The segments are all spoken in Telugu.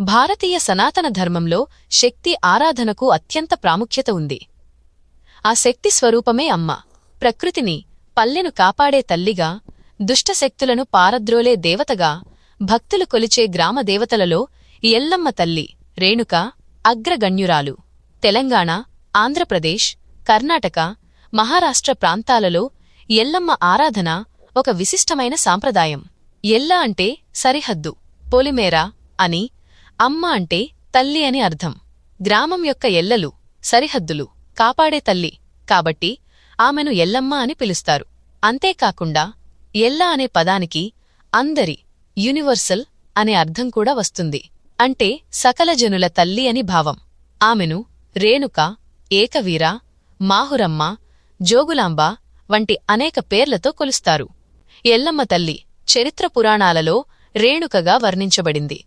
భారతీయ సనాతన ధర్మంలో శక్తి ఆరాధనకు అత్యంత ప్రాముఖ్యత ఉంది. ఆ శక్తి స్వరూపమే అమ్మ. ప్రకృతిని పల్లెను కాపాడే తల్లిగా దుష్టశక్తులను పారద్రోలే దేవతగా భక్తులు కొలిచే గ్రామదేవతలలో ఎల్లమ్మ తల్లి రేణుక అగ్రగణ్యురాలు. తెలంగాణ ఆంధ్రప్రదేశ్ కర్ణాటక మహారాష్ట్ర ప్రాంతాలలో ఎల్లమ్మ ఆరాధన ఒక విశిష్టమైన సాంప్రదాయం. ఎల్ల అంటే సరిహద్దు పొలిమేరా అని అమ్మ అంటే తల్లి అని అర్థం. గ్రామం యొక్క ఎల్లలు సరిహద్దులు కాపాడే తల్లి కాబట్టి ఆమెను ఎల్లమ్మ అని పిలుస్తారు. అంతేకాకుండా ఎల్ల అనే పదానికి అందరి యూనివర్సల్ అనే అర్థం కూడా వస్తుంది. అంటే సకల జనుల తల్లి అని భావం. ఆమెను రేణుక ఏకవీర మాహురమ్మ జోగులాంబ వంటి అనేక పేర్లతో కొలుస్తారు. ఎల్లమ్మ తల్లి చరిత్ర పురాణాలలో రేణుకగా వర్ణించబడింది.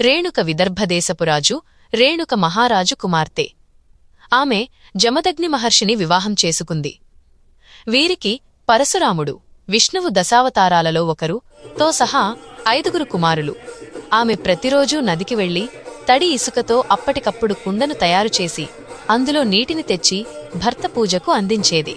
రేణుక విదర్భదేశపురాజు రేణుక మహారాజు కుమార్తె. ఆమె జమదగ్ని మహర్షిని వివాహం చేసుకుంది. వీరికి పరశురాముడు విష్ణువు దశావతారాలలో ఒకరు తో సహా ఐదుగురు కుమారులు. ఆమె ప్రతిరోజూ నదికి వెళ్ళి తడి ఇసుకతో అప్పటికప్పుడు కుండను తయారుచేసి అందులో నీటిని తెచ్చి భర్త పూజకు అందించేది.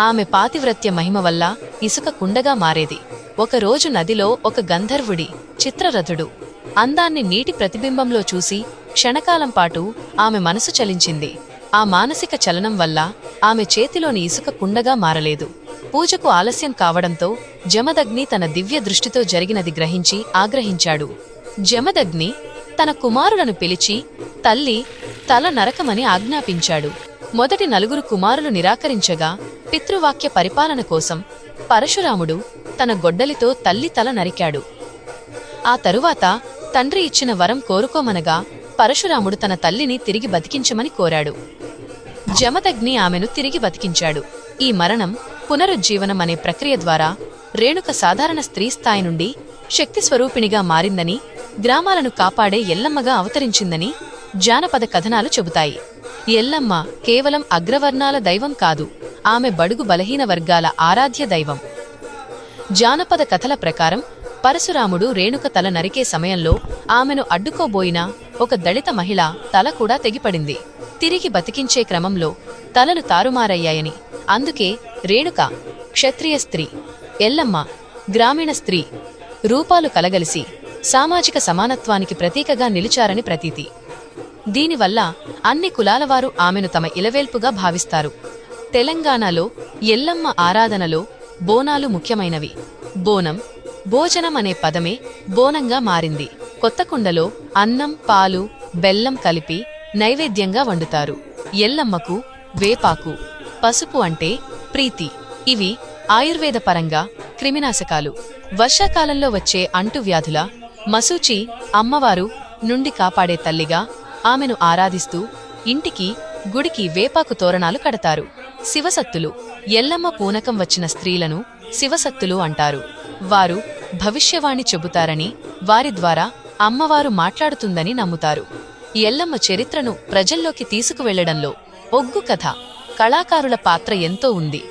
ఆమె పాతివ్రత్య మహిమ వల్ల ఇసుక కుండగా మారేది. ఒకరోజు నదిలో ఒక గంధర్వుడి చిత్రరథుడు. అందాన్ని నీటి ప్రతిబింబంలో చూసి క్షణకాలం పాటు ఆమె మనసు చలించింది. ఆ మానసిక చలనం వల్ల ఆమె చేతిలోని ఇసుక కుండగా మారలేదు. పూజకు ఆలస్యం కావడంతో జమదగ్ని తన దివ్య దృష్టితో జరిగినది గ్రహించి ఆగ్రహించాడు. జమదగ్ని తన కుమారులను పిలిచి తల్లి తల నరకమని ఆజ్ఞాపించాడు. మొదటి నలుగురు కుమారులు నిరాకరించగా పితృవాక్య పరిపాలన కోసం పరశురాముడు తన గొడ్డలితో తల్లి తల నరికాడు. ఆ తరువాత తండ్రి ఇచ్చిన వరం కోరుకోమనగా పరశురాముడు తన తల్లిని తిరిగి బతికించమని కోరాడు. జమదగ్ని ఆమెను తిరిగి బతికించాడు. ఈ మరణం పునరుజ్జీవనం అనే ప్రక్రియ ద్వారా రేణుక సాధారణ స్త్రీ స్థాయి నుండి శక్తి స్వరూపిణిగా మారిందని గ్రామాలను కాపాడే ఎల్లమ్మగా అవతరించిందని జానపద కథనాలు చెబుతాయి. ఎల్లమ్మ కేవలం అగ్రవర్ణాల దైవం కాదు ఆమె బడుగు బలహీన వర్గాల ఆరాధ్య దైవం. జానపద కథల ప్రకారం పరశురాముడు రేణుక తల నరికే సమయంలో ఆమెను అడ్డుకోబోయిన ఒక దళిత మహిళ తల కూడా తెగిపడింది. తిరిగి బతికించే క్రమంలో తలలు తారుమారయ్యాయని. అందుకే రేణుక క్షత్రియ స్త్రీ ఎల్లమ్మ గ్రామీణ స్త్రీ రూపాలు కలగలిసి సామాజిక సమానత్వానికి ప్రతీకగా నిలిచారని ప్రతీతి. దీనివల్ల అన్ని కులాలవారు ఆమెను తమ ఇలవేల్పుగా భావిస్తారు. తెలంగాణలో ఎల్లమ్మ ఆరాధనలో బోనాలు ముఖ్యమైనవి. బోనం భోజనం అనే పదమే బోనంగా మారింది. కొత్త కుండలో అన్నం పాలు బెల్లం కలిపి నైవేద్యంగా వండుతారు. ఎల్లమ్మకు వేపాకు పసుపు అంటే ప్రీతి. ఇవి ఆయుర్వేద పరంగా క్రిమినాశకాలు. వర్షాకాలంలో వచ్చే అంటువ్యాధుల మసూచి అమ్మవారు నుండి కాపాడే తల్లిగా ఆమెను ఆరాధిస్తూ ఇంటికి గుడికి వేపాకు తోరణాలు కడతారు. శివసత్తులు ఎల్లమ్మ పూనకం వచ్చిన స్త్రీలను శివసత్తులు అంటారు. వారు భవిష్యవాణి చెబుతారని వారి ద్వారా అమ్మవారు మాట్లాడుతుందని నమ్ముతారు. ఎల్లమ్మ చరిత్రను ప్రజల్లోకి తీసుకువెళ్ళడంలో ఒగ్గు కథ కళాకారుల పాత్ర ఎంతో ఉంది.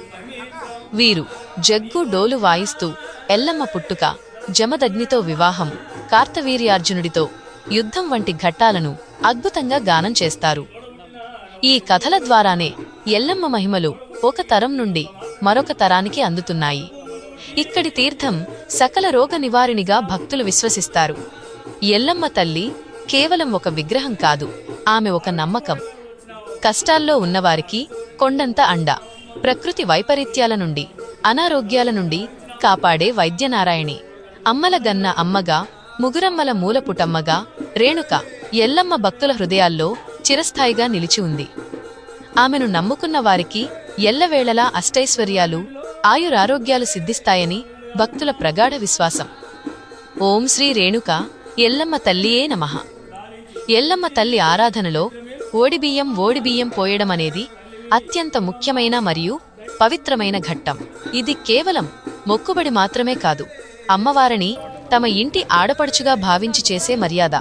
వీరు జగ్గు డోలు వాయిస్తూ ఎల్లమ్మ పుట్టుక జమదగ్నితో వివాహం కార్తవీర్యార్జునుడితో యుద్ధం వంటి ఘట్టాలను అద్భుతంగా గానం చేస్తారు. ఈ కథల ద్వారానే ఎల్లమ్మ మహిమలు ఒక తరం నుండి మరొక తరానికి అందుతున్నాయి. ఇక్కడి తీర్థం సకల రోగ నివారిణిగా భక్తులు విశ్వసిస్తారు. ఎల్లమ్మ తల్లి కేవలం ఒక విగ్రహం కాదు ఆమె ఒక నమ్మకం. కష్టాల్లో ఉన్నవారికి కొండంత అండ. ప్రకృతి వైపరీత్యాల నుండి అనారోగ్యాల నుండి కాపాడే వైద్యనారాయణి. అమ్మల గన్న అమ్మగా ముగురమ్మల మూలపుటమ్మగా రేణుక ఎల్లమ్మ భక్తుల హృదయాల్లో చిరస్థాయిగా నిలిచి ఉంది. ఆమెను నమ్ముకున్న వారికి ఎల్లవేళలా అష్టైశ్వర్యాలు ఆయురారోగ్యాలు సిద్ధిస్తాయని భక్తుల ప్రగాఢ విశ్వాసం. ఓం శ్రీ రేణుక ఎల్లమ్మ తల్లియే నమః. ఎల్లమ్మ తల్లి ఆరాధనలో ఓడిబియ్యం ఓడిబియ్యం పోయడం అనేది అత్యంత ముఖ్యమైన మరియు పవిత్రమైన ఘట్టం. ఇది కేవలం మొక్కుబడి మాత్రమే కాదు అమ్మవారిని తమ ఇంటి ఆడపడుచుగా భావించి చేసే మర్యాద.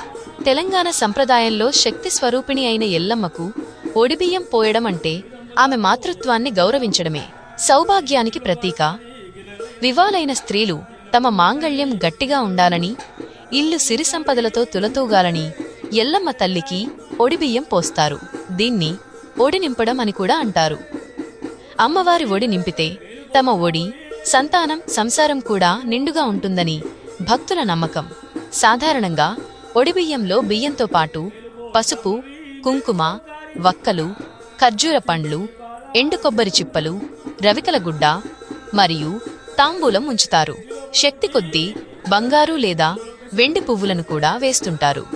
తెలంగాణ సంప్రదాయంలో శక్తి స్వరూపిణి అయిన ఎల్లమ్మకు ఒడిబియ్యం పోయడం అంటే ఆమె మాతృత్వాన్ని గౌరవించడమే. సౌభాగ్యానికి ప్రతీక. వివాలైన స్త్రీలు తమ మాంగళ్యం గట్టిగా ఉండాలని ఇల్లు సిరి సంపదలతో తులతూగాలని ఎల్లమ్మ తల్లికి ఒడిబియ్యం పోస్తారు. దీన్ని ఒడి నింపడం అని కూడా అంటారు. అమ్మవారి ఒడి నింపితే తమ ఒడి సంతానం సంసారం కూడా నిండుగా ఉంటుందని భక్తుల నమ్మకం. సాధారణంగా ఒడిబియ్యంలో బియ్యంతో పాటు పసుపు కుంకుమ వక్కలు ఖర్జూర పండ్లు ఎండు కొబ్బరి చిప్పలు రవికల గుడ్డ మరియు తాంబూలం ఉంచుతారు. శక్తి కొద్దీ బంగారు లేదా వెండి పువ్వులను కూడా వేస్తుంటారు.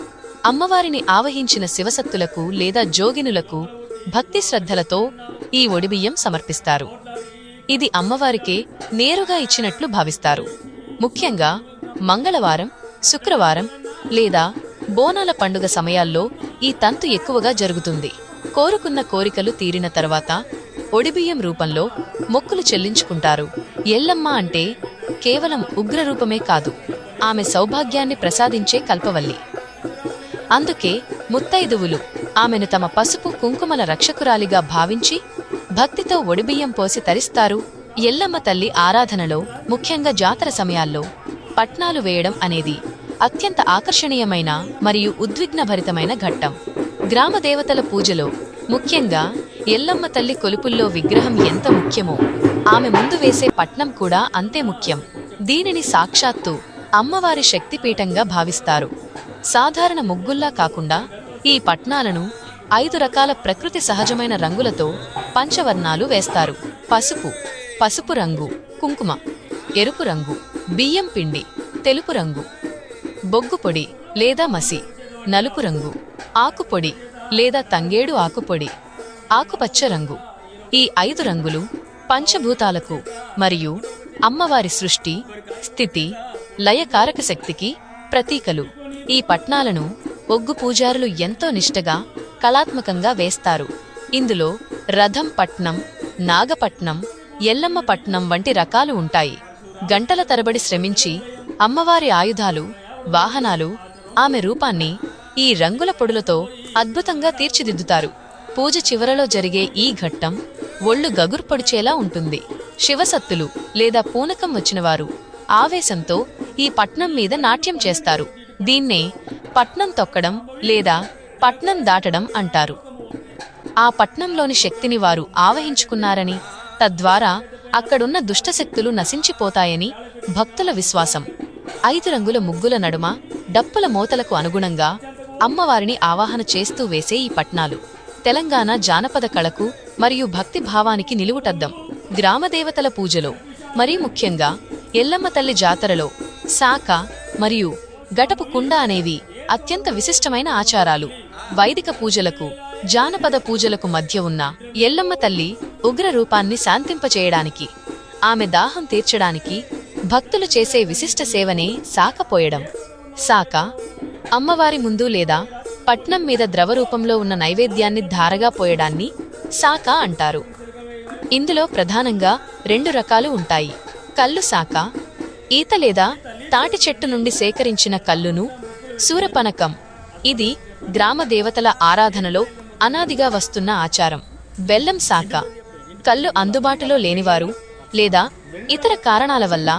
అమ్మవారిని ఆవహించిన శివసత్తులకు లేదా జోగినులకు భక్తి శ్రద్ధలతో ఈ ఒడిబియ్యం సమర్పిస్తారు. ఇది అమ్మవారికే నేరుగా ఇచ్చినట్లు భావిస్తారు. ముఖ్యంగా మంగళవారం శుక్రవారం లేదా బోనాల పండుగ సమయాల్లో ఈ తంతు ఎక్కువగా జరుగుతుంది. కోరుకున్న కోరికలు తీరిన తర్వాత ఒడిబియ్యం రూపంలో మొక్కులు చెల్లించుకుంటారు. ఎల్లమ్మ అంటే కేవలం ఉగ్రరూపమే కాదు ఆమె సౌభాగ్యాన్ని ప్రసాదించే కల్పవల్లి. అందుకే ముత్తైదువులు ఆమెను తమ పసుపు కుంకుమల రక్షకురాలిగా భావించి భక్తితో ఒడిబియ్యం పోసి తరిస్తారు ఎల్లమ్మ తల్లి ఆరాధనలో ముఖ్యంగా జాతర సమయాల్లో పట్నాలు వేయడం అనేది. అత్యంత ఆకర్షణీయమైన మరియు ఉద్విగ్నభరితమైన ఘట్టం. గ్రామ దేవతల పూజలో ముఖ్యంగా ఎల్లమ్మ తల్లి కొలుపుల్లో విగ్రహం ఎంత ముఖ్యమో ఆమె ముందు వేసే పట్నం కూడా అంతే ముఖ్యం. దీనిని సాక్షాత్తు అమ్మవారి శక్తిపీఠంగా భావిస్తారు. సాధారణ ముగ్గుల్లా కాకుండా ఈ పట్నాలను ఐదు రకాల ప్రకృతి సహజమైన రంగులతో పంచవర్ణాలు వేస్తారు. పసుపు పసుపు రంగు కుంకుమ ఎరుపు రంగు బియ్యం పిండి తెలుపు రంగు. బొగ్గు పొడి లేదా మసి నలుపు రంగు ఆకుపొడి లేదా తంగేడు ఆకుపొడి ఆకుపచ్చ రంగు. ఈ ఐదు రంగులు పంచభూతాలకు మరియు అమ్మవారి సృష్టి స్థితి లయకారక శక్తికి ప్రతీకలు. ఈ పట్నాలను ఒగ్గు పూజారులు ఎంతో నిష్టగా కళాత్మకంగా వేస్తారు. ఇందులో రథం పట్నం నాగపట్నం ఎల్లమ్మ పట్నం వంటి రకాలు ఉంటాయి. గంటల తరబడి శ్రమించి అమ్మవారి ఆయుధాలు వాహనాలు ఆమె రూపాన్ని ఈ రంగుల పొడులతో అద్భుతంగా తీర్చిదిద్దుతారు. పూజ చివరలో జరిగే ఈ ఘట్టం ఒళ్ళు గగుర్పొడిచేలా ఉంటుంది. శివసత్తులు లేదా పూనకం వచ్చినవారు ఆవేశంతో ఈ పట్నం మీద నాట్యం చేస్తారు. దీన్నే పట్నం తొక్కడం లేదా పట్నం దాటడం అంటారు. ఆ పట్నంలోని శక్తిని వారు ఆవహించుకున్నారని తద్వారా అక్కడున్న దుష్టశక్తులు నశించిపోతాయని భక్తుల విశ్వాసం. ఐదు రంగుల ముగ్గుల నడుమ డప్పుల మోతలకు అనుగుణంగా అమ్మవారిని ఆవాహన చేస్తూ వేసే ఈ పట్నాలు. తెలంగాణ జానపద కళకు మరియు భక్తి భావానికి నిలువుటద్దం. గ్రామదేవతల పూజలో మరీ ముఖ్యంగా ఎల్లమ్మ తల్లి జాతరలో సాక మరియు గటపు కుండ అనేవి అత్యంత విశిష్టమైన ఆచారాలు. వైదిక పూజలకు జానపద పూజలకు మధ్య ఉన్న ఎల్లమ్మ తల్లి ఉగ్ర రూపాన్ని శాంతింపచేయడానికి ఆమె దాహం తీర్చడానికి భక్తులు చేసే విశిష్ట సేవనే సాకపోయడం సాక అమ్మవారి ముందు లేదా పట్నం మీద ద్రవరూపంలో ఉన్న నైవేద్యాన్ని ధారగా పోయడాన్ని సాక అంటారు. ఇందులో ప్రధానంగా రెండు రకాలు ఉంటాయి. కల్లు సాక ఈత లేదా తాటి చెట్టు నుండి సేకరించిన కల్లును సూరపనకం. ఇది గ్రామ దేవతల ఆరాధనలో అనాదిగా వస్తున్న ఆచారం. బెల్లం సాక కళ్ళు అందుబాటులో లేనివారు లేదా ఇతర కారణాల వల్ల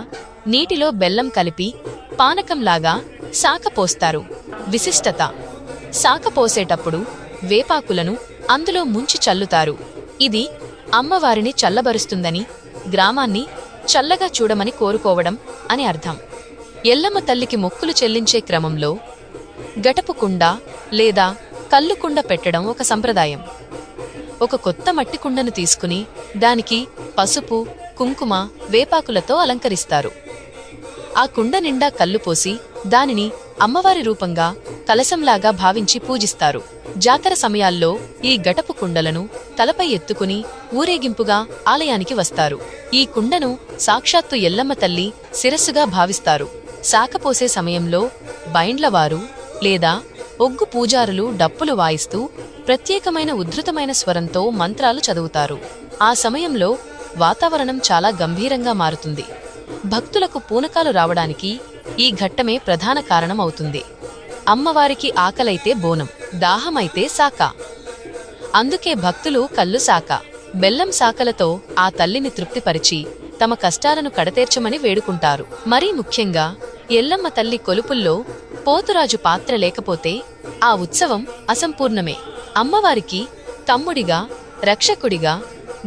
నీటిలో బెల్లం కలిపి పానకంలాగా సాకపోస్తారు. విశిష్టత శాఖ పోసేటప్పుడు వేపాకులను అందులో ముంచి చల్లుతారు. ఇది అమ్మవారిని చల్లబరుస్తుందని గ్రామాన్ని చల్లగా చూడమని కోరుకోవడం అని అర్థం. ఎల్లమ్మ తల్లికి మొక్కులు చెల్లించే క్రమంలో గటపు కుండ లేదా కల్లుకుండ పెట్టడం ఒక సంప్రదాయం. ఒక కొత్త మట్టి కుండను తీసుకుని దానికి పసుపు కుంకుమ వేపాకులతో అలంకరిస్తారు. ఆ కుండ నిండా కల్లు పోసి దానిని అమ్మవారి రూపంగా కలశంలాగా భావించి పూజిస్తారు. జాతర సమయాల్లో ఈ గటపు కుండలను తలపై ఎత్తుకుని ఊరేగింపుగా ఆలయానికి వస్తారు. ఈ కుండను సాక్షాత్తు ఎల్లమ్మ తల్లి శిరస్సుగా భావిస్తారు. సాకపోసే సమయంలో బైండ్లవారు లేదా ఒగ్గు పూజారులు డప్పులు వాయిస్తూ ప్రత్యేకమైన ఉద్ధృతమైన స్వరంతో మంత్రాలు చదువుతారు. ఆ సమయంలో వాతావరణం చాలా గంభీరంగా మారుతుంది. భక్తులకు పూనకాలు రావడానికి ఈ ఘట్టమే ప్రధాన కారణం అవుతుంది. అమ్మవారికి ఆకలైతే బోనం దాహమైతే సాక అందుకే భక్తులు కళ్ళు సాక బెల్లం సాకలతో ఆ తల్లిని తృప్తిపరిచి తమ కష్టాలను కడతేర్చమని వేడుకుంటారు. మరీ ముఖ్యంగా ఎల్లమ్మ తల్లి కొలుపుల్లో పోతురాజు పాత్ర లేకపోతే ఆ ఉత్సవం అసంపూర్ణమే. అమ్మవారికి తమ్ముడిగా రక్షకుడిగా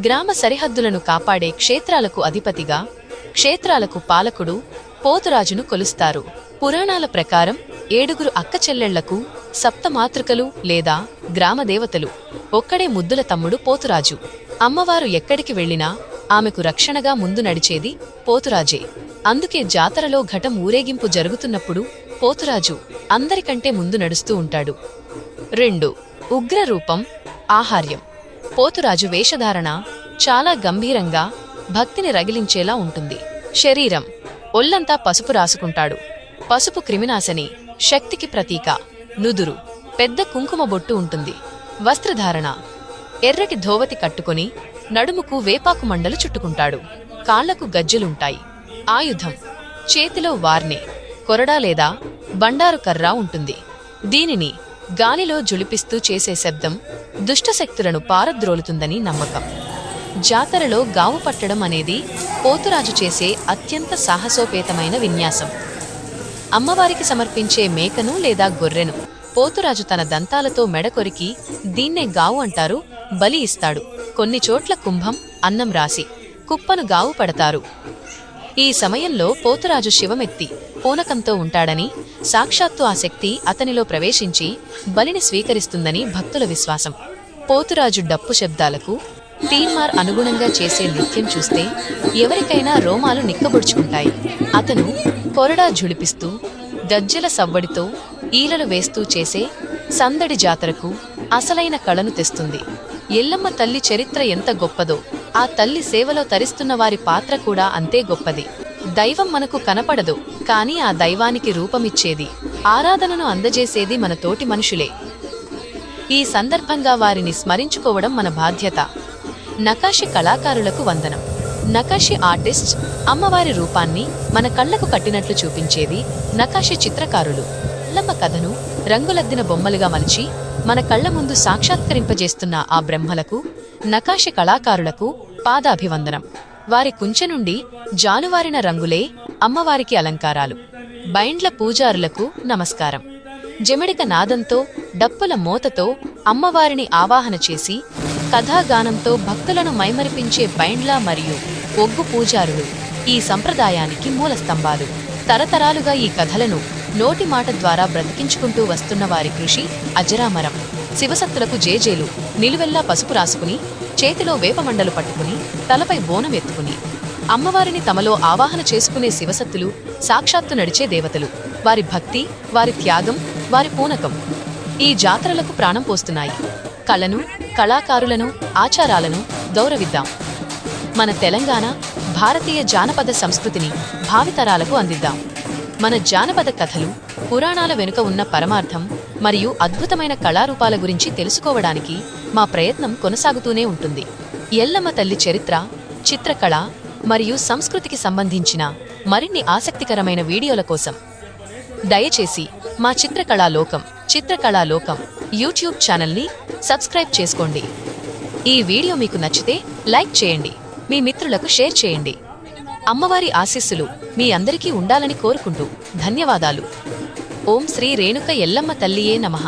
గ్రామ సరిహద్దులను కాపాడే క్షేత్రాలకు అధిపతిగా క్షేత్రాలకు పాలకుడు పోతురాజును కొలుస్తారు. పురాణాల ప్రకారం ఏడుగురు అక్కచెల్లెళ్ళకు సప్తమాతృకలు లేదా గ్రామదేవతలు ఒక్కడే ముద్దుల తమ్ముడు పోతురాజు. అమ్మవారు ఎక్కడికి వెళ్ళినా ఆమెకు రక్షణగా ముందు నడిచేది పోతురాజే. అందుకే జాతరలో ఘటం ఊరేగింపు జరుగుతున్నప్పుడు పోతురాజు అందరికంటే ముందు నడుస్తూ ఉంటాడు. రెండు ఉగ్రరూపం ఆహార్యం. పోతురాజు వేషధారణ చాలా గంభీరంగా భక్తిని రగిలించేలా ఉంటుంది. శరీరం ఒళ్ళంతా పసుపు రాసుకుంటాడు. పసుపు క్రిమినాశని శక్తికి ప్రతీక నుదురు పెద్ద కుంకుమ బొట్టు ఉంటుంది. వస్త్రధారణ ఎర్రటి ధోవతి కట్టుకొని నడుముకు వేపాకు మండలు చుట్టుకుంటాడు. కాళ్ళకు గజ్జెలుంటాయి. ఆయుధం చేతిలో వార్నే కొరడా లేదా బండారు కర్రా ఉంటుంది. దీనిని గాలిలో జుళిపిస్తూ చేసే శబ్దం దుష్టశక్తులను పారద్రోలుతుందని నమ్మకం. జాతరలో గావు పట్టడం అనేది పోతురాజు చేసే అత్యంత సాహసోపేతమైన విన్యాసం. అమ్మవారికి సమర్పించే మేకను లేదా గొర్రెను పోతురాజు తన దంతాలతో మెడకొరికి దీన్నే గావు అంటారు బలి ఇస్తాడు. కొన్ని చోట్ల కుంభం అన్నం రాసి కుప్పను గావు పడతారు. ఈ సమయంలో పోతురాజు శివమెత్తి పూనకంతో ఉంటాడని సాక్షాత్తు ఆ శక్తి అతనిలో ప్రవేశించి బలిని స్వీకరిస్తుందని భక్తుల విశ్వాసం. పోతురాజు డప్పు శబ్దాలకు తీన్మార్ అనుగుణంగా చేసే నృత్యం చూస్తే ఎవరికైనా రోమాలు నిక్కబొడుచుకుంటాయి. అతను కొరడా ఝుళిపిస్తూ గజ్జెల సవ్వడితో ఈలలు వేస్తూ చేసే సందడి జాతరకు అసలైన కళను తెస్తుంది. ఎల్లమ్మ తల్లి చరిత్ర ఎంత గొప్పదో ఆ తల్లి సేవలో తరిస్తున్న వారి పాత్ర కూడా అంతే గొప్పది. దైవం మనకు కనపడదు కాని ఆ దైవానికి రూపమిచ్చేది ఆరాధనను అందజేసేది మన తోటి మనుషులే. ఈ సందర్భంగా వారిని స్మరించుకోవడం మన బాధ్యత. నకాషి కళాకారులకు వందనం. నకాషి ఆర్టిస్ట్ అమ్మవారి రూపాన్ని మన కళ్ళకు కట్టినట్లు చూపించేది నకాషి చిత్రకారులు. అల్లమ్మ కథను రంగులద్దిన బొమ్మలుగా మలిచి మన కళ్ళ ముందు సాక్షాత్కరింపజేస్తున్న ఆ బ్రహ్మలకు నకాషి కళాకారులకు పాదాభివందనం. వారి కుంచె నుండి జానువారిన రంగులే అమ్మవారికి అలంకారాలు. బైండ్ల పూజారులకు నమస్కారం. జమిడిక నాదంతో డప్పుల మోతతో అమ్మవారిని ఆవాహన చేసి కథాగానంతో భక్తులను మైమరిపించే బైండ్ల మరియు ఒగ్గు పూజారులు ఈ సంప్రదాయానికి మూల స్తంభాలు తరతరాలుగా ఈ కథలను నోటి మాట ద్వారా బ్రతికించుకుంటూ వస్తున్న వారి కృషి అజరామరం. శివసత్తులకు జేజేలు నిలువెల్లా పసుపు రాసుకుని చేతిలో వేపమండలు పట్టుకుని తలపై బోనం ఎత్తుకుని. అమ్మవారిని తమలో ఆవాహన చేసుకునే శివసత్తులు సాక్షాత్తు నడిచే దేవతలు. వారి భక్తి వారి త్యాగం వారి పూనకం. ఈ జాతరలకు ప్రాణం పోస్తున్నాయి. కళను కళాకారులను ఆచారాలను గౌరవిద్దాం. మన తెలంగాణ భారతీయ జానపద సంస్కృతిని భావితరాలకు అందిద్దాం. మన జానపద కథలు పురాణాల వెనుక ఉన్న పరమార్థం మరియు అద్భుతమైన కళారూపాల గురించి తెలుసుకోవడానికి మా ప్రయత్నం కొనసాగుతూనే ఉంటుంది. ఎల్లమ్మ తల్లి చరిత్ర చిత్రకళ మరియు సంస్కృతికి సంబంధించిన మరిన్ని ఆసక్తికరమైన వీడియోల కోసం దయచేసి మా చిత్రకళా లోకం చిత్రకళా లోకం యూట్యూబ్ ఛానల్ని సబ్స్క్రైబ్ చేసుకోండి. ఈ వీడియో మీకు నచ్చితే లైక్ చేయండి మీ మిత్రులకు షేర్ చేయండి. అమ్మవారి ఆశీస్సులు మీ అందరికీ ఉండాలని కోరుకుంటూ ధన్యవాదాలు. ఓం శ్రీ రేణుక ఎల్లమ్మ తల్లియే నమః.